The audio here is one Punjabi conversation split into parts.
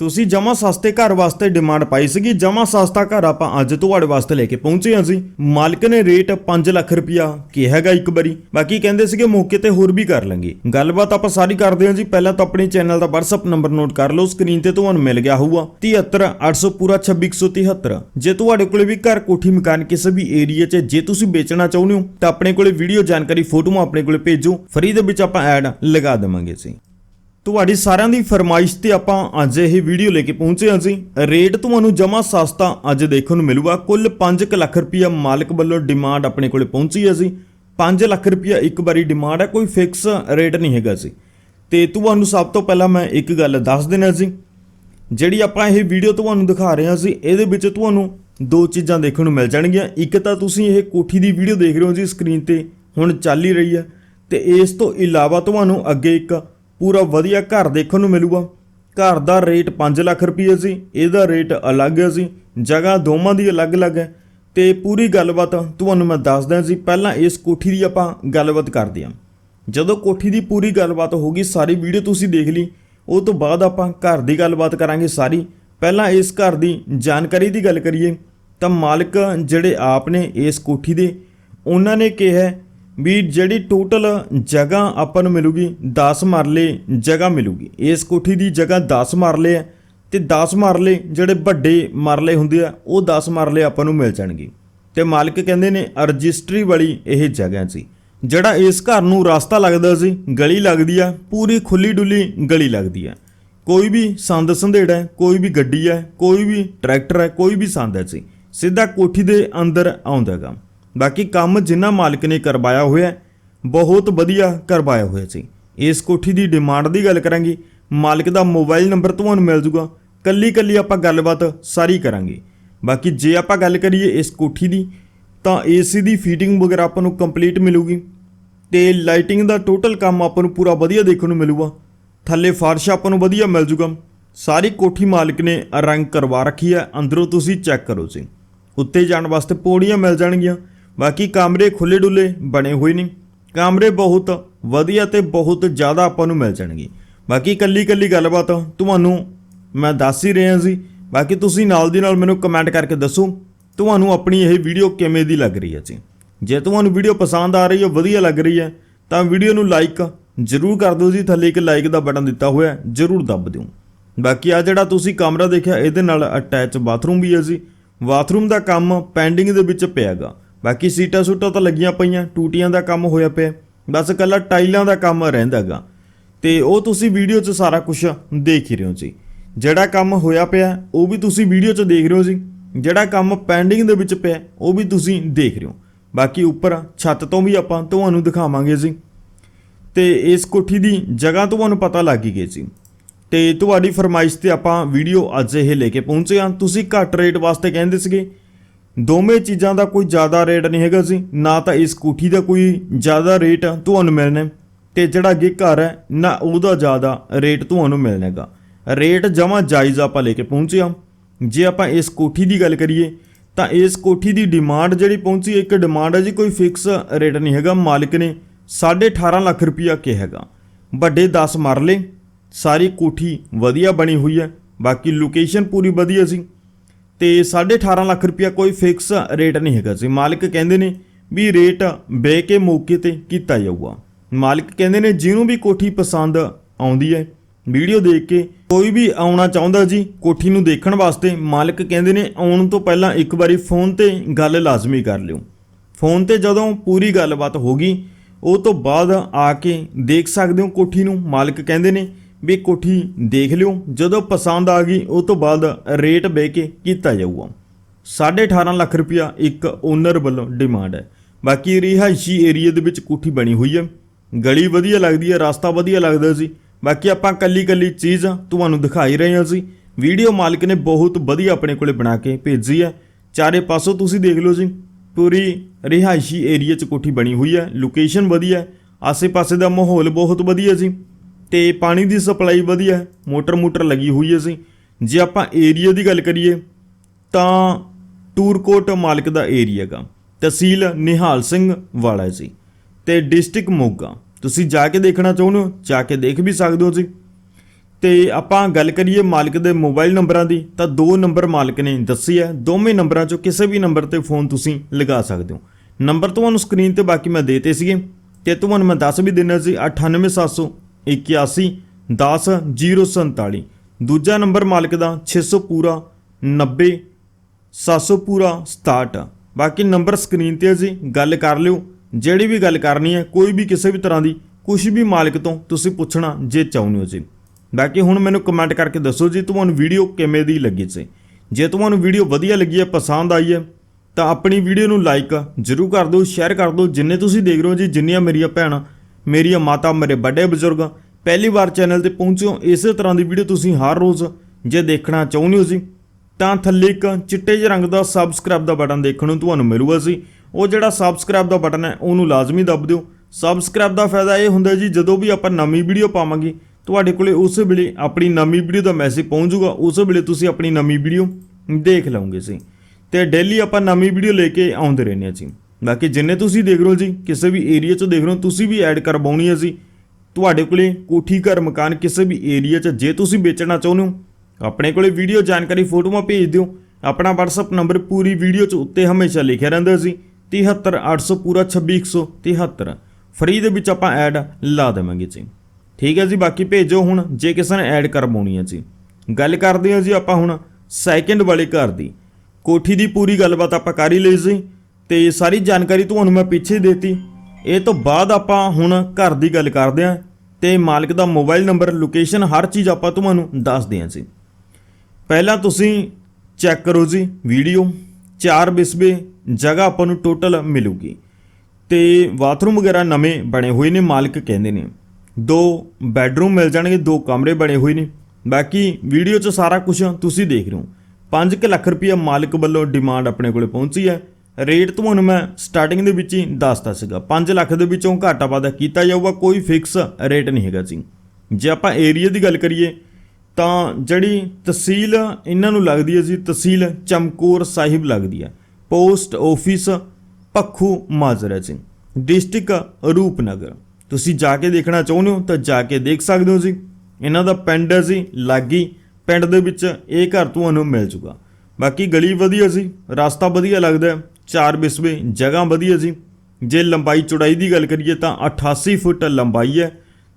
ਤੁਸੀਂ ਜਮਾ ਸਸਤੇ ਘਰ ਵਾਸਤੇ ਡਿਮਾਂਡ ਪਾਈ ਸੀਗੀ, ਜਮਾ ਸਸਤਾ ਘਰ ਆਪਾਂ ਅੱਜ ਤੁਹਾਡੇ ਵਾਸਤੇ ਲੈ ਕੇ ਪਹੁੰਚੇ ਹਾਂ ਜੀ। ਮਾਲਕ ਨੇ ਰੇਟ 5 ਲੱਖ ਰੁਪਇਆ ਕਿਹਾ ਹੈਗਾ ਇੱਕ ਵਾਰੀ। ਬਾਕੀ ਕਹਿੰਦੇ ਸੀਗੇ ਮੌਕੇ ਤੇ ਹੋਰ ਵੀ ਕਰ ਲਾਂਗੇ। ਗੱਲਬਾਤ ਆਪਾਂ ਸਾਰੀ ਕਰਦੇ ਹਾਂ ਜੀ। ਪਹਿਲਾਂ ਤਾਂ ਆਪਣੇ ਚੈਨਲ ਦਾ WhatsApp ਨੰਬਰ ਨੋਟ ਕਰ ਲਓ ਸਕਰੀਨ ਤੇ ਤੁਹਾਨੂੰ ਮਿਲ ਗਿਆ ਹੋਊਗਾ। 73800 ਪੂਰਾ 26173 ਜੇ ਤੁਹਾਡੇ ਕੋਲੇ ਵੀ ਘਰ, ਕੋਠੀ, ਮਕਾਨ ਕਿਸੇ ਵੀ ਏਰੀਆ 'ਚ ਜੇ ਤੁਸੀਂ ਵੇਚਣਾ ਚਾਹੁੰਦੇ ਹੋ, ਤਾਂ ਆਪਣੇ ਕੋਲੇ ਵੀਡੀਓ ਜਾਣਕਾਰੀ ਫੋਟੋਆਂ ਆਪਣੇ ਕੋਲੇ ਭੇਜੋ। ਫਰੀ ਦੇ ਵਿੱਚ ਆਪਾਂ ਐਡ ਲਗਾ ਦੇਵਾਂਗੇ ਜੀ। ਤੁਹਾਡੀ ਸਾਰਿਆਂ ਦੀ ਫਰਮਾਇਸ਼ ਤੇ ਆਪਾਂ ਅੱਜ ਇਹ ਵੀਡੀਓ ਲੈ ਕੇ ਪਹੁੰਚੇ ਹਾਂ ਜੀ। ਰੇਟ ਤੁਹਾਨੂੰ ਜਮਾ ਸਸਤਾ ਅੱਜ ਦੇਖਣ ਨੂੰ ਮਿਲੂਗਾ। ਕੁੱਲ 5 ਲੱਖ ਰੁਪਇਆ ਮਾਲਕ ਵੱਲੋਂ ਡਿਮਾਂਡ ਆਪਣੇ ਕੋਲੇ ਪਹੁੰਚੀ ਹੈ ਜੀ। 5 ਲੱਖ ਰੁਪਇਆ ਇੱਕ ਵਾਰੀ ਡਿਮਾਂਡ ਹੈ, ਕੋਈ ਫਿਕਸ ਰੇਟ ਨਹੀਂ ਹੈਗਾ ਜੀ। ਤੇ ਤੁਹਾਨੂੰ ਸਭ ਤੋਂ ਪਹਿਲਾਂ ਮੈਂ ਇੱਕ ਗੱਲ ਦੱਸ ਦੇਣਾ ਜੀ। ਜਿਹੜੀ ਆਪਾਂ ਇਹ ਵੀਡੀਓ ਤੁਹਾਨੂੰ ਦਿਖਾ ਰਹੇ ਹਾਂ ਜੀ, ਇਹਦੇ ਵਿੱਚ ਤੁਹਾਨੂੰ ਦੋ ਚੀਜ਼ਾਂ ਦੇਖਣ ਨੂੰ ਮਿਲ ਜਾਣਗੀਆਂ। ਇੱਕ ਤਾਂ ਤੁਸੀਂ ਇਹ ਕੋਠੀ ਦੀ ਵੀਡੀਓ ਦੇਖ ਰਹੇ ਹੋ ਜੀ ਸਕਰੀਨ ਤੇ ਹੁਣ ਚੱਲ ਹੀ ਰਹੀ ਹੈ। ਤੇ ਇਸ ਤੋਂ ਇਲਾਵਾ ਤੁਹਾਨੂੰ ਅੱਗੇ ਇੱਕ ਪੂਰਾ ਵਧੀਆ ਘਰ ਦੇਖਣ ਨੂੰ ਮਿਲੂਗਾ। ਘਰ ਦਾ ਰੇਟ 5 ਲੱਖ ਰੁਪਏ ਸੀ, ਇਹਦਾ ਰੇਟ ਅਲੱਗ ਹੈ ਸੀ ਜਗ੍ਹਾ ਦੋਵਾਂ ਦੀ ਅਲੱਗ-ਅਲੱਗ ਹੈ। ਤੇ ਪੂਰੀ ਗੱਲਬਾਤ ਤੁਹਾਨੂੰ ਮੈਂ ਦੱਸਦਾ ਜੀ, ਪਹਿਲਾਂ ਇਸ ਕੋਠੀ ਦੀ ਆਪਾਂ ਗੱਲਬਾਤ ਕਰਦੇ ਹਾਂ। ਜਦੋਂ ਕੋਠੀ ਦੀ ਪੂਰੀ ਗੱਲਬਾਤ ਹੋਗੀ ਸਾਰੀ ਵੀਡੀਓ ਤੁਸੀਂ ਦੇਖ ਲਈ, ਉਹ ਤੋਂ ਬਾਅਦ ਆਪਾਂ ਘਰ ਦੀ ਗੱਲਬਾਤ ਕਰਾਂਗੇ ਸਾਰੀ। ਪਹਿਲਾਂ ਇਸ ਘਰ ਦੀ ਜਾਣਕਾਰੀ ਦੀ ਗੱਲ ਕਰੀਏ, ਤਾਂ ਮਾਲਕ ਜਿਹੜੇ ਆਪ ਨੇ ਇਸ ਕੋਠੀ ਦੇ, ਉਹਨਾਂ ਨੇ ਕਿਹਾ ਵੀ ਜਿਹੜੀ ਟੋਟਲ ਜਗ੍ਹਾ ਆਪਾਂ ਨੂੰ ਮਿਲੂਗੀ 10 ਮਰਲੇ ਜਗ੍ਹਾ ਮਿਲੂਗੀ। ਇਸ ਕੋਠੀ ਦੀ ਜਗ੍ਹਾ 10 ਮਰਲੇ ਹੈ ਤੇ 10 ਮਰਲੇ ਜਿਹੜੇ ਵੱਡੇ ਮਰਲੇ ਹੁੰਦੇ ਆ, ਉਹ 10 ਮਰਲੇ ਆਪਾਂ ਨੂੰ ਮਿਲ ਜਾਣਗੇ। ਤੇ ਮਾਲਕ ਕਹਿੰਦੇ ਨੇ, ਰਜਿਸਟਰੀ ਵਾਲੀ ਇਹ ਜਗ੍ਹਾ ਸੀ, ਜਿਹੜਾ ਇਸ ਘਰ ਨੂੰ ਰਸਤਾ ਲੱਗਦਾ ਸੀ, ਗਲੀ ਲੱਗਦੀ ਆ, ਪੂਰੀ ਖੁੱਲੀ ਡੁੱਲੀ ਗਲੀ ਲੱਗਦੀ ਆ। ਕੋਈ ਵੀ ਸੰਦ ਸੰਧੇੜਾ ਹੈ, ਕੋਈ ਵੀ ਗੱਡੀ ਹੈ, ਕੋਈ ਵੀ ਟਰੈਕਟਰ ਹੈ, ਕੋਈ ਵੀ ਸੰਦ ਹੈ ਸੀ, ਸਿੱਧਾ ਕੋਠੀ ਦੇ ਅੰਦਰ ਆਉਂਦਾ ਹੈਗਾ। ਬਾਕੀ ਕੰਮ ਜਿੰਨਾ ਮਾਲਕ ਨੇ ਕਰਵਾਇਆ ਹੋਇਆ, ਬਹੁਤ ਵਧੀਆ ਕਰਵਾਇਆ ਹੋਇਆ ਸੀ। ਇਸ ਕੋਠੀ ਦੀ ਡਿਮਾਂਡ ਦੀ ਗੱਲ ਕਰਾਂਗੇ, ਮਾਲਕ ਦਾ ਮੋਬਾਈਲ ਨੰਬਰ ਤੁਹਾਨੂੰ ਮਿਲ ਜੂਗਾ ਕੱਲੀ ਕੱਲੀ ਆਪਾਂ ਗੱਲਬਾਤ ਸਾਰੀ ਕਰਾਂਗੇ। ਬਾਕੀ ਜੇ ਆਪਾਂ ਗੱਲ ਕਰੀਏ ਇਸ ਕੋਠੀ ਦੀ, ਤਾਂ ਏਸੀ ਦੀ ਫੀਟਿੰਗ ਵਗੈਰਾ ਆਪਾਂ ਨੂੰ ਕੰਪਲੀਟ ਮਿਲੂਗੀ ਤੇ ਲਾਈਟਿੰਗ ਦਾ ਟੋਟਲ ਕੰਮ ਆਪਾਂ ਨੂੰ ਪੂਰਾ ਵਧੀਆ ਦੇਖਣ ਨੂੰ ਮਿਲੂਗਾ। ਥੱਲੇ ਫਰਸ਼ ਆਪਾਂ ਨੂੰ ਵਧੀਆ ਮਿਲ ਜੂਗਾ। ਸਾਰੀ ਕੋਠੀ ਮਾਲਕ ਨੇ ਰੰਗ ਕਰਵਾ ਰੱਖੀ ਹੈ ਅੰਦਰੋਂ ਤੁਸੀਂ ਚੈੱਕ ਕਰੋ ਜੀ। ਉੱਤੇ ਜਾਣ ਵਾਸਤੇ ਪੌੜੀਆਂ ਮਿਲ ਜਾਣਗੀਆਂ। ਬਾਕੀ ਕਮਰੇ ਖੁੱਲੇ ਡੁੱਲੇ ਬਣੇ ਹੋਏ ਨੇ। ਕਮਰੇ ਬਹੁਤ, ਵਧੀਆ ਤੇ ਬਹੁਤ ਜ਼ਿਆਦਾ ਆਪਾਂ ਨੂੰ ਮਿਲ ਜਾਣਗੇ। ਬਾਕੀ ਕੱਲੀ ਕੱਲੀ ਗੱਲਬਾਤ ਤੁਹਾਨੂੰ ਮੈਂ ਦੱਸ ਹੀ ਰਿਹਾ ਸੀ। ਬਾਕੀ ਤੁਸੀਂ ਨਾਲ ਦੀ ਨਾਲ ਮੈਨੂੰ ਕਮੈਂਟ ਕਰਕੇ ਦੱਸੋ, ਤੁਹਾਨੂੰ ਆਪਣੀ ਇਹ ਵੀਡੀਓ ਕਿਵੇਂ ਦੀ ਲੱਗ ਰਹੀ ਹੈ ਜੀ? ਜੇ ਤੁਹਾਨੂੰ ਵੀਡੀਓ ਪਸੰਦ ਆ ਰਹੀ ਹੈ, ਵਧੀਆ ਲੱਗ ਰਹੀ ਹੈ, ਤਾਂ ਵੀਡੀਓ ਨੂੰ ਲਾਈਕ ਜ਼ਰੂਰ ਕਰ ਦਿਓ ਜੀ। ਥੱਲੇ ਇੱਕ ਲਾਈਕ ਦਾ ਬਟਨ ਦਿੱਤਾ ਹੋਇਆ, ਜ਼ਰੂਰ ਦੱਬ ਦਿਓ। ਬਾਕੀ ਆ ਜਿਹੜਾ ਤੁਸੀਂ ਕਮਰਾ ਦੇਖਿਆ, ਇਹਦੇ ਨਾਲ ਅਟੈਚ ਬਾਥਰੂਮ ਵੀ ਹੈ ਜੀ। ਬਾਥਰੂਮ ਦਾ ਕੰਮ ਪੈਂਡਿੰਗ ਦੇ ਵਿੱਚ ਪਿਆਗਾ ਬਾਕੀ ਸੀਟਾਂ ਸੂਟਾਂ ਤਾਂ ਲੱਗੀਆਂ ਪਈਆਂ, ਟੂਟੀਆਂ ਦਾ ਕੰਮ ਹੋਇਆ ਪਿਆ। ਬਸ ਕੱਲਾ ਟਾਈਲਾਂ ਦਾ ਕੰਮ ਰਹਿੰਦਾਗਾ। ਤੇ ਉਹ ਤੁਸੀਂ ਵੀਡੀਓ 'ਚ ਸਾਰਾ ਕੁਝ ਦੇਖ ਹੀ ਰਹੇ ਹੋ ਜੀ। ਜਿਹੜਾ ਕੰਮ ਹੋਇਆ ਪਿਆ, ਉਹ ਵੀ ਤੁਸੀਂ ਵੀਡੀਓ 'ਚ ਦੇਖ ਰਹੇ ਹੋ ਜੀ। ਜਿਹੜਾ ਕੰਮ ਪੈਂਡਿੰਗ ਦੇ ਵਿੱਚ ਪਿਆ, ਉਹ ਵੀ ਤੁਸੀਂ ਦੇਖ ਰਹੇ ਹੋ। ਬਾਕੀ ਉੱਪਰ ਛੱਤ ਤੋਂ ਵੀ ਆਪਾਂ ਤੁਹਾਨੂੰ ਦਿਖਾਵਾਂਗੇ ਜੀ। ਤੇ ਇਸ ਕੋਠੀ ਦੀ ਜਗ੍ਹਾ ਤੁਹਾਨੂੰ ਪਤਾ ਲੱਗ ਹੀ ਗਈ ਜੀ। ਤੇ ਤੁਹਾਡੀ ਫਰਮਾਇਸ਼ ਤੇ ਆਪਾਂ ਵੀਡੀਓ ਅੱਜ ਇਹ ਲੈ ਕੇ ਪਹੁੰਚੇ ਹਾਂ। ਤੁਸੀਂ ਘੱਟ ਰੇਟ ਵਾਸਤੇ ਕਹਿੰਦੇ ਸੀਗੇ। ਦੋਵੇਂ ਚੀਜ਼ਾਂ ਦਾ ਕੋਈ ਜ਼ਿਆਦਾ ਰੇਟ ਨਹੀਂ ਹੈਗਾ ਸੀ ਨਾ ਤਾਂ ਇਸ ਕੋਠੀ ਦਾ ਕੋਈ ਜ਼ਿਆਦਾ ਰੇਟ ਤੁਹਾਨੂੰ ਮਿਲਣਾ। ਹੈ, ਤੇ ਜਿਹੜਾ ਅੱਗੇ ਘਰ ਹੈ ਨਾ ਉਹਦਾ ਜ਼ਿਆਦਾ ਰੇਟ ਤੁਹਾਨੂੰ ਮਿਲਣਾਗਾ। ਰੇਟ ਜਮਾ ਜਾਇਜ਼ ਆਪਾਂ ਲੈ ਕੇ ਪਹੁੰਚਿਆ ਜੇ ਆਪਾਂ ਇਸ ਕੋਠੀ ਦੀ ਗੱਲ ਕਰੀਏ ਤਾਂ ਇਸ ਕੋਠੀ ਦੀ ਡਿਮਾਂਡ ਜਿਹੜੀ ਪਹੁੰਚੀ ਇੱਕ ਡਿਮਾਂਡ ਹੈ ਜੀ ਕੋਈ ਫਿਕਸ ਰੇਟ ਨਹੀਂ ਹੈਗਾ। ਮਾਲਕ ਨੇ 18.5 ਲੱਖ ਰੁਪਇਆ ਕਿਹਾ ਹੈਗਾ। ਵੱਡੇ 10 ਮਰਲੇ ਸਾਰੀ ਕੋਠੀ ਵਧੀਆ ਬਣੀ ਹੋਈ ਹੈ। ਬਾਕੀ ਲੋਕੇਸ਼ਨ ਪੂਰੀ ਵਧੀਆ ਸੀ। ਤੇ 18.5 ਲੱਖ ਰੁਪਇਆ ਕੋਈ ਫਿਕਸ ਰੇਟ ਨਹੀਂ ਹੈਗਾ ਸੀ ਮਾਲਕ ਕਹਿੰਦੇ ਨੇ ਵੀ ਰੇਟ ਬੇ ਕੇ ਮੌਕੇ ਤੇ ਕੀਤਾ ਜਾਊਗਾ। ਮਾਲਕ ਕਹਿੰਦੇ ਨੇ ਜਿਹਨੂੰ ਵੀ ਕੋਠੀ ਪਸੰਦ ਆਉਂਦੀ ਹੈ, ਵੀਡੀਓ ਦੇਖ ਕੇ ਕੋਈ ਵੀ ਆਉਣਾ ਚਾਹੁੰਦਾ ਜੀ, ਕੋਠੀ ਨੂੰ ਦੇਖਣ ਵਾਸਤੇ ਮਾਲਕ ਕਹਿੰਦੇ ਨੇ ਆਉਣ ਤੋਂ ਪਹਿਲਾਂ ਇੱਕ ਵਾਰੀ ਫੋਨ ਤੇ ਗੱਲ ਲਾਜ਼ਮੀ ਕਰ ਲਿਓ। ਫੋਨ ਤੇ ਜਦੋਂ ਪੂਰੀ ਗੱਲਬਾਤ ਹੋ ਗਈ, ਉਹ ਤੋਂ ਬਾਅਦ ਆ ਕੇ ਦੇਖ ਸਕਦੇ ਹੋ ਕੋਠੀ ਨੂੰ। ਮਾਲਕ ਕਹਿੰਦੇ ਨੇ ਵੀ ਕੋਠੀ ਦੇਖ ਲਿਓ। ਜਦੋਂ ਪਸੰਦ ਆ ਗਈ, ਉਹ ਤੋਂ ਬਾਅਦ ਰੇਟ ਬਹਿ ਕੇ ਕੀਤਾ ਜਾਊਗਾ। 18.5 ਲੱਖ ਰੁਪਇਆ ਇੱਕ ਓਨਰ ਵੱਲੋਂ ਡਿਮਾਂਡ ਹੈ। ਬਾਕੀ ਰਿਹਾਇਸ਼ੀ ਏਰੀਆ ਦੇ ਵਿੱਚ ਕੋਠੀ ਬਣੀ ਹੋਈ ਹੈ। ਗਲੀ ਵਧੀਆ ਲੱਗਦੀ ਹੈ, ਰਸਤਾ ਵਧੀਆ ਲੱਗਦਾ ਸੀ। ਬਾਕੀ ਆਪਾਂ ਕੱਲੀ ਕੱਲੀ ਚੀਜ਼ ਤੁਹਾਨੂੰ ਦਿਖਾਈ ਰਹੇ ਹਾਂ ਜੀ ਵੀਡੀਓ ਮਾਲਕ ਨੇ ਬਹੁਤ ਵਧੀਆ ਆਪਣੇ ਕੋਲੇ ਬਣਾ ਕੇ ਭੇਜੀ ਹੈ। ਚਾਰੇ ਪਾਸੋਂ ਤੁਸੀਂ ਦੇਖ ਲਓ ਜੀ, ਪੂਰੀ ਰਿਹਾਇਸ਼ੀ ਏਰੀਆ 'ਚ ਕੋਠੀ ਬਣੀ ਹੋਈ ਹੈ। ਲੋਕੇਸ਼ਨ ਵਧੀਆ ਹੈ। ਆਸੇ-ਪਾਸੇ ਦਾ ਮਾਹੌਲ ਬਹੁਤ ਵਧੀਆ ਜੀ ਤੇ ਪਾਣੀ ਦੀ ਸਪਲਾਈ ਵਧੀਆ ਹੈ ਮੋਟਰ ਮੋਟਰ ਲੱਗੀ ਹੋਈ ਹੈ ਸੀ ਜੇ ਆਪਾਂ ਏਰੀਆ ਦੀ ਗੱਲ ਕਰੀਏ, ਤਾਂ ਟੂਰਕੋਟ ਮਾਲਕ ਦਾ ਏਰੀਆ ਗਾ। ਤਹਿਸੀਲ ਨਿਹਾਲ ਸਿੰਘ ਵਾਲਾ ਜੀ। ਤੇ ਡਿਸਟ੍ਰਿਕਟ ਮੋਗਾ। ਤੁਸੀਂ ਜਾ ਕੇ ਦੇਖਣਾ ਚਾਹੁੰਦੇ ਹੋ, ਜਾ ਕੇ ਦੇਖ ਵੀ ਸਕਦੇ ਹੋ ਜੀ। ਤੇ ਆਪਾਂ ਗੱਲ ਕਰੀਏ ਮਾਲਕ ਦੇ ਮੋਬਾਈਲ ਨੰਬਰਾਂ ਦੀ, ਤਾਂ ਦੋ ਨੰਬਰ ਮਾਲਕ ਨੇ ਦੱਸੀ ਹੈ, ਦੋਵੇਂ ਨੰਬਰਾਂ ਚੋਂ ਕਿਸੇ ਵੀ ਨੰਬਰ ਤੇ ਫੋਨ ਤੁਸੀਂ ਲਗਾ ਸਕਦੇ ਹੋ। ਨੰਬਰ ਤੁਹਾਨੂੰ ਸਕਰੀਨ ਤੇ ਬਾਕੀ ਮੈਂ ਦੇਤੇ ਸੀਗੇ, ਤੇ ਤੁਹਾਨੂੰ ਮੈਂ ਦੱਸ ਵੀ ਦਿੰਦਾ ਸੀ 98781 10047 ਦੂਜਾ ਨੰਬਰ ਮਾਲਕ ਦਾ 600 ਪੂਰਾ 90 700 ਪੂਰਾ 67 ਬਾਕੀ ਨੰਬਰ ਸਕਰੀਨ ਤੇ ਹੈ ਜੀ, ਗੱਲ ਕਰ ਲਿਓ। ਜਿਹੜੀ ਵੀ ਗੱਲ ਕਰਨੀ ਹੈ, ਕੋਈ ਵੀ ਕਿਸੇ ਵੀ ਤਰ੍ਹਾਂ ਦੀ ਕੁਝ ਵੀ ਮਾਲਕ ਤੋਂ ਤੁਸੀਂ ਪੁੱਛਣਾ ਜੇ ਚਾਹੁੰਦੇ ਹੋ ਜੀ। ਬਾਕੀ ਹੁਣ ਮੈਨੂੰ ਕਮੈਂਟ ਕਰਕੇ ਦੱਸੋ ਜੀ, ਤੁਹਾਨੂੰ ਵੀਡੀਓ ਕਿਵੇਂ ਦੀ ਲੱਗੀ ਸੀ ਜੇ ਤੁਹਾਨੂੰ ਵੀਡੀਓ ਵਧੀਆ ਲੱਗੀ ਹੈ, ਪਸੰਦ ਆਈ ਹੈ, ਤਾਂ ਆਪਣੀ ਵੀਡੀਓ ਨੂੰ ਲਾਈਕ ਜ਼ਰੂਰ ਕਰ ਦਿਓ ਸ਼ੇਅਰ ਕਰ ਦਿਓ। ਜਿੰਨੇ ਤੁਸੀਂ ਦੇਖ ਰਹੇ ਹੋ ਜੀ, ਜਿੰਨੀਆਂ ਮੇਰੀਆਂ ਭੈਣਾਂ ਮੇਰੀਆਂ ਮਾਤਾ ਮੇਰੇ ਵੱਡੇ ਬਜ਼ੁਰਗ, ਪਹਿਲੀ ਵਾਰ ਚੈਨਲ ਤੇ ਪਹੁੰਚੋ ਇਸੇ ਤਰ੍ਹਾਂ ਦੀ ਵੀਡੀਓ ਤੁਸੀਂ ਹਰ ਰੋਜ਼ ਜੇ ਦੇਖਣਾ ਚਾਹੁੰਦੇ ਹੋ ਜੀ, ਤਾਂ ਥੱਲੇ ਇੱਕ ਚਿੱਟੇ ਜਿਹੇ ਰੰਗ ਦਾ ਸਬਸਕ੍ਰਾਈਬ ਦਾ ਬਟਨ ਦੇਖਣ ਨੂੰ ਤੁਹਾਨੂੰ ਮਿਲੂਗਾ ਸੀ ਉਹ ਜਿਹੜਾ ਸਬਸਕ੍ਰਾਈਬ ਦਾ ਬਟਨ ਹੈ, ਉਹਨੂੰ ਲਾਜ਼ਮੀ ਦੱਬ ਦਿਓ। ਸਬਸਕ੍ਰਾਈਬ ਦਾ ਫਾਇਦਾ ਇਹ ਹੁੰਦਾ ਜੀ, ਜਦੋਂ ਵੀ ਆਪਾਂ ਨਵੀਂ ਵੀਡੀਓ ਪਾਵਾਂਗੇ, ਤੁਹਾਡੇ ਕੋਲੇ ਉਸ ਵੇਲੇ ਆਪਣੀ ਨਵੀਂ ਵੀਡੀਓ ਦਾ ਮੈਸੇਜ ਪਹੁੰਚੂਗਾ ਉਸ ਵੇਲੇ ਤੁਸੀਂ ਆਪਣੀ ਨਵੀਂ ਵੀਡੀਓ ਦੇਖ ਲਓਗੇ ਸੀ ਤੇ ਡੇਲੀ ਆਪਾਂ ਨਵੀਂ ਵੀਡੀਓ ਲੈ ਕੇ ਆਉਂਦੇ ਰਹਿੰਦੇ ਹਾਂ ਜੀ। ਬਾਕੀ ਜਿੰਨੇ ਤੁਸੀਂ ਦੇਖ ਰਹੇ ਹੋ ਜੀ, ਕਿਸੇ ਵੀ ਏਰੀਆ 'ਚ ਦੇਖ ਰਹੇ ਹੋ, ਤੁਸੀਂ ਵੀ ਐਡ ਕਰਵਾਉਣੀ ਹੈ ਜੀ। ਤੁਹਾਡੇ ਕੋਲੇ ਕੋਠੀ ਘਰ ਮਕਾਨ ਕਿਸੇ ਵੀ ਏਰੀਆ 'ਚ, ਜੇ ਤੁਸੀਂ ਵੇਚਣਾ ਚਾਹੁੰਦੇ ਹੋ, ਆਪਣੇ ਕੋਲੇ ਵੀਡੀਓ ਜਾਣਕਾਰੀ ਫੋਟੋਆਂ ਭੇਜ ਦਿਓ। ਆਪਣਾ WhatsApp ਨੰਬਰ ਪੂਰੀ ਵੀਡੀਓ 'ਚ ਉੱਤੇ ਹਮੇਸ਼ਾ ਲਿਖਿਆ ਰਹਿੰਦਾ ਸੀ 73800 ਪੂਰਾ 26173 ਫਰੀ ਦੇ ਵਿੱਚ ਆਪਾਂ ਐਡ ਲਾ ਦੇਵਾਂਗੇ ਜੀ। ਠੀਕ ਹੈ ਜੀ, ਬਾਕੀ ਭੇਜੋ ਹੁਣ, ਜੇ ਕਿਸੇ ਨੇ ਐਡ ਕਰਵਾਉਣੀ ਹੈ ਜੀ। ਗੱਲ ਕਰਦੇ ਹਾਂ ਜੀ ਆਪਾਂ ਹੁਣ ਸੈਕਿੰਡ ਵਾਲੇ ਘਰ ਦੀ। ਕੋਠੀ ਦੀ ਪੂਰੀ ਗੱਲਬਾਤ ਆਪਾਂ ਕਰ ਹੀ ਲਈ ਜੀ ਤੇ ਸਾਰੀ ਜਾਣਕਾਰੀ ਤੁਹਾਨੂੰ ਮੈਂ ਪਿੱਛੇ ਦੇਤੀ। ਇਹ ਤੋਂ ਬਾਅਦ ਆਪਾਂ ਹੁਣ ਘਰ ਦੀ ਗੱਲ ਕਰਦੇ ਹਾਂ ਤੇ ਮਾਲਕ ਦਾ ਮੋਬਾਈਲ ਨੰਬਰ, ਲੋਕੇਸ਼ਨ, ਹਰ ਚੀਜ਼ ਆਪਾਂ ਤੁਹਾਨੂੰ ਦੱਸਦੇ ਹਾਂ ਸੀ। ਪਹਿਲਾਂ ਤੁਸੀਂ ਚੈੱਕ ਕਰੋ ਜੀ ਵੀਡੀਓ, ਚਾਰ ਬਿਸਬੇ, ਜਗ੍ਹਾ ਆਪਾਂ ਨੂੰ ਟੋਟਲ ਮਿਲੂਗੀ। ਤੇ ਬਾਥਰੂਮ ਵਗੈਰਾ ਨਵੇਂ ਬਣੇ ਹੋਏ ਨੇ, ਮਾਲਕ ਕਹਿੰਦੇ ਨੇ। ਦੋ ਬੈੱਡਰੂਮ ਮਿਲ ਜਾਣਗੇ, ਦੋ ਕਮਰੇ ਬਣੇ ਹੋਏ ਨੇ। ਬਾਕੀ ਵੀਡੀਓ 'ਚ ਸਾਰਾ ਕੁਝ ਤੁਸੀਂ ਦੇਖ ਰਹੇ ਹੋ। 5 ਲੱਖ ਰੁਪਈਆ ਮਾਲਕ ਵੱਲੋਂ ਡਿਮਾਂਡ ਆਪਣੇ ਕੋਲੇ ਪਹੁੰਚੀ ਹੈ। ਰੇਟ ਤੁਹਾਨੂੰ ਮੈਂ ਸਟਾਰਟਿੰਗ ਦੇ ਵਿੱਚ ਹੀ ਦੱਸਤਾ ਸੀਗਾ। 5 ਲੱਖ ਦੇ ਵਿੱਚੋਂ ਘਾਟਾ ਵਾਧਾ ਕੀਤਾ ਜਾਊਗਾ, ਕੋਈ ਫਿਕਸ ਰੇਟ ਨਹੀਂ ਹੈਗਾ ਜੀ। ਜੇ ਆਪਾਂ ਏਰੀਆ ਦੀ ਗੱਲ ਕਰੀਏ, ਤਾਂ ਜਿਹੜੀ ਤਹਿਸੀਲ ਇਹਨਾਂ ਨੂੰ ਲੱਗਦੀ ਹੈ ਜੀ, ਤਹਿਸੀਲ ਚਮਕੌਰ ਸਾਹਿਬ ਲੱਗਦੀ ਹੈ। ਪੋਸਟ ਆਫਿਸ ਪੱਖੂ ਮਾਜਰਾ ਜੀ ਡਿਸਟ੍ਰਿਕਟ ਰੂਪਨਗਰ। ਤੁਸੀਂ ਜਾ ਕੇ ਦੇਖਣਾ ਚਾਹੁੰਦੇ ਹੋ ਤਾਂ ਜਾ ਕੇ ਦੇਖ ਸਕਦੇ ਹੋ ਜੀ। ਇਹਨਾਂ ਦਾ ਪਿੰਡ ਹੈ ਜੀ, ਲਾਗੀ। ਪਿੰਡ ਦੇ ਵਿੱਚ ਇਹ ਘਰ ਤੁਹਾਨੂੰ ਮਿਲ ਜੂਗਾ। ਬਾਕੀ ਗਲੀ ਵਧੀਆ ਸੀ ਰਸਤਾ ਵਧੀਆ ਲੱਗਦਾ ਹੈ, ਚਾਰ ਬਿਸਵੇ ਜਗ੍ਹਾ ਵਧੀਆ ਸੀ। ਜੇ ਲੰਬਾਈ ਚੌੜਾਈ ਦੀ ਗੱਲ ਕਰੀਏ ਤਾਂ 88 ਫੁੱਟ ਲੰਬਾਈ ਹੈ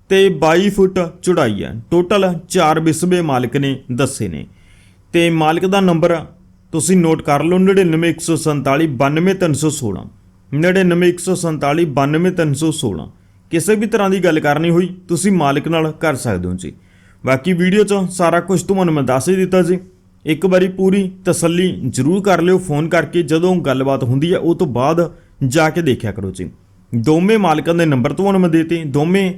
ਤੇ 22 ਫੁੱਟ ਚੌੜਾਈ ਹੈ। ਟੋਟਲ 4 ਬਿਸਵੇ ਮਾਲਕ ਨੇ ਦੱਸੇ ਨੇ। ਤੇ ਮਾਲਕ ਦਾ ਨੰਬਰ ਤੁਸੀਂ ਨੋਟ ਕਰ ਲਓ 99147 92316 99147 92316 ਕਿਸੇ ਵੀ ਤਰ੍ਹਾਂ ਦੀ ਗੱਲ ਕਰਨੀ ਹੋਈ ਤੁਸੀਂ ਮਾਲਕ ਨਾਲ ਕਰ ਸਕਦੇ ਹੋ ਜੀ। ਬਾਕੀ ਵੀਡੀਓ 'ਚ ਸਾਰਾ ਕੁਝ ਤੁਹਾਨੂੰ ਮੈਂ ਦੱਸ ਹੀ ਦਿੱਤਾ ਜੀ। ਇੱਕ ਵਾਰੀ ਪੂਰੀ ਤਸੱਲੀ ਜ਼ਰੂਰ ਕਰ ਲਿਓ, ਫੋਨ ਕਰਕੇ ਜਦੋਂ ਗੱਲਬਾਤ ਹੁੰਦੀ ਹੈ, ਉਹ ਤੋਂ ਬਾਅਦ ਜਾ ਕੇ ਦੇਖਿਆ ਕਰੋ ਜੀ। ਦੋਵੇਂ ਮਾਲਕਾਂ ਦੇ ਨੰਬਰ ਤੁਹਾਨੂੰ ਮੈਂ ਦੇਤੇ। ਦੋਵੇਂ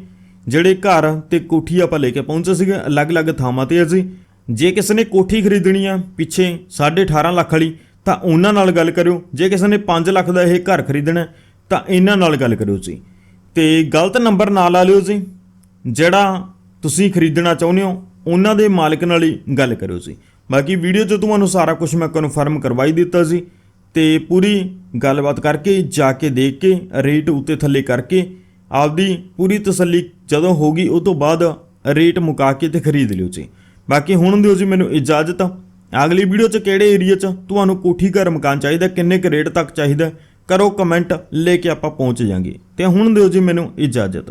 ਜਿਹੜੇ ਘਰ ਤੇ ਕੋਠੀ ਆਪਾਂ ਲੈ ਕੇ ਪਹੁੰਚੇ ਸੀਗੇ, ਅਲੱਗ-ਅਲੱਗ ਥਾਵਾਂ ਤੇ ਅਸੀਂ ਜੇ। ਕਿਸੇ ਨੇ ਕੋਠੀ ਖਰੀਦਣੀ ਆ ਪਿੱਛੇ 18.5 ਲੱਖ ਵਾਲੀ, ਤਾਂ ਉਹਨਾਂ ਨਾਲ ਗੱਲ ਕਰਿਓ। ਜੇ ਕਿਸੇ ਨੇ 5 ਲੱਖ ਦਾ ਇਹ ਘਰ ਖਰੀਦਣਾ, ਤਾਂ ਇਹਨਾਂ ਨਾਲ ਗੱਲ ਕਰਿਓ ਜੀ। ਤੇ ਗਲਤ ਨੰਬਰ ਨਾ ਲਾ ਲਿਓ ਜੀ। ਜਿਹੜਾ ਤੁਸੀਂ ਖਰੀਦਣਾ ਚਾਹੁੰਦੇ ਹੋ, ਉਹਨਾਂ ਦੇ ਮਾਲਕ ਨਾਲ ਹੀ ਗੱਲ ਕਰਿਓ ਜੀ। ਬਾਕੀ ਵੀਡੀਓ 'ਚ ਤੁਹਾਨੂੰ ਸਾਰਾ ਕੁਝ ਮੈਂ ਕਨਫਰਮ ਕਰਵਾਈ ਦਿੱਤਾ ਸੀ ਤੇ ਪੂਰੀ ਗੱਲਬਾਤ ਕਰਕੇ, ਜਾ ਕੇ ਦੇਖ ਕੇ ਰੇਟ ਉੱਤੇ ਥੱਲੇ ਕਰਕੇ, ਆਪਦੀ ਪੂਰੀ ਤਸੱਲੀ ਜਦੋਂ ਹੋਗੀ ਉਹ ਤੋਂ ਬਾਅਦ ਰੇਟ ਮੁਕਾ ਕੇ ਤੇ ਖਰੀਦ ਲਿਓ ਜੀ। ਬਾਕੀ ਹੁਣ ਦਿਓ ਜੀ ਮੈਨੂੰ ਇਜਾਜ਼ਤ। ਅਗਲੀ ਵੀਡੀਓ 'ਚ ਕਿਹੜੇ ਏਰੀਆ 'ਚ ਤੁਹਾਨੂੰ ਕੋਠੀ ਘਰ ਮਕਾਨ ਚਾਹੀਦਾ, ਕਿੰਨੇ ਕੁ ਰੇਟ ਤੱਕ ਚਾਹੀਦਾ, ਕਰੋ ਕਮੈਂਟ ਲੈ ਕੇ ਆਪਾਂ ਪਹੁੰਚ ਜਾਾਂਗੇ। ਤੇ ਹੁਣ ਦਿਓ ਜੀ ਮੈਨੂੰ ਇਜਾਜ਼ਤ।